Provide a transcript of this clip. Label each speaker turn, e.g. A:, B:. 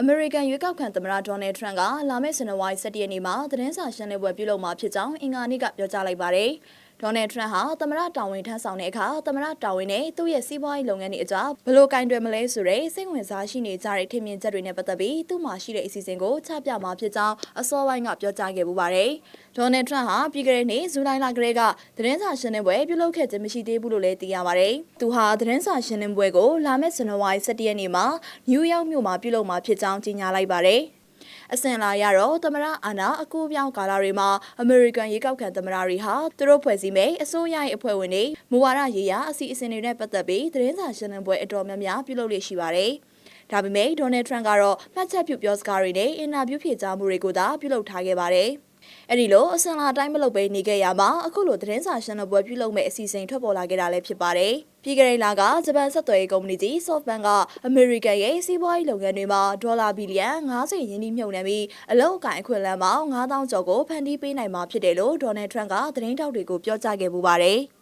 A: အမေရိကန်ရွေးကောက်ခံသမ္မတဒေါ်နယ်ထရန့်ကလာမယ့်ဇန်နဝါရီ17ရက်နေ့မှာသတင်းစာရှင်းလင်းပွဲပြုလုပ်မှာဖြစ်ကြောင်းအင်္ဂါနေ့ကပြောကြားလိုက်ပါတယ်။ ဒေါ်နယ်ထရန့်ဟာသမ္မတတာဝန်ထမ်းဆောင်တဲ့အခါသမ္မတတာဝန်နဲ့သူ့ရဲ့စီးပွားရေးလုပ်ငန်းတွေအကြားဘယ်လိုကင်တွယ်မလဲဆိုတဲ့စိတ်ဝင်စားရှိနေကြတဲ့ထင်မြင်ချက်တွေနဲ့ပတ်သက်ပြီးသူ့မှာရှိတဲ့အစီအစဉ်ကိုချပြမှာဖြစ်ကြောင်းအစောပိုင်းကပြောကြားခဲ့ပူပါတယ်။ဒေါ်နယ်ထရန့်ဟာပြီးခဲ့တဲ့နှစ်ဇူလိုင်လကလေးကသတင်းစာရှင်းလင်းပွဲပြုလုပ်ခဲ့ခြင်းမရှိသေးဘူးလို့လည်းသိရပါတယ်။သူဟာသတင်းစာရှင်းလင်းပွဲကိုလာမယ့်ဇန်နဝါရီ17ရက်နေ့မှာနယူးယောက်မြို့မှာပြုလုပ်မှာဖြစ်ကြောင်းကြေညာလိုက်ပါတယ်။ အစင်လာရတော့သမရအာနာအကူပြောင်းကာလာတွေမှာအမေရိကန်ရေကောက်ခံသမရတွေဟာသူတို့ဖွဲ့စည်းမိတ်အစိုးရရဲ့အဖွဲ့ဝင်တွေမူဝါဒရေးရာအစီအစဉ်တွေနဲ့ပတ်သက်ပြီးသတင်းစာရှင်းလင်းပွဲအတော်များများပြုလုပ်လေ့ရှိပါတယ်။ဒါပေမဲ့ဒေါ်နယ်ထရန့်ကတော့မှတ်ချက်ပြုပြောစကားတွေနဲ့အင်တာဗျူးဖြေကြားမှုတွေကိုသာပြုလုပ်ထားခဲ့ပါတယ်။ အဲ့ဒီလိုအစင်လာတိုင်းမလုပ်ဘဲနေခဲ့ရမှာအခုလိုသတင်းစာရှင်းလင်းပွဲပြုလုပ်မဲ့အစီအစဉ်ထွက်ပေါ်လာခဲ့တာလည်းဖြစ်ပါတယ်။ပြည်ကလေးလာကဂျပန်ဆက်သွယ်ရေးကုမ္ပဏီကြီး SoftBank ကအမေရိကန်ရဲ့စီးပွားရေးလုပ်ငန်းတွေမှာဒေါ်လာဘီလီယံ90ရင်းနှီးမြှုပ်နှံပြီးအလုပ်အကင်အခွင့်အလမ်းပေါင်း9000ကျော်ကိုဖန်တီးပေးနိုင်မှာဖြစ်တယ်လို့ဒေါ်နယ်ထရန့်ကသတင်းတောက်တွေကိုပြောကြားခဲ့ပူပါတယ်။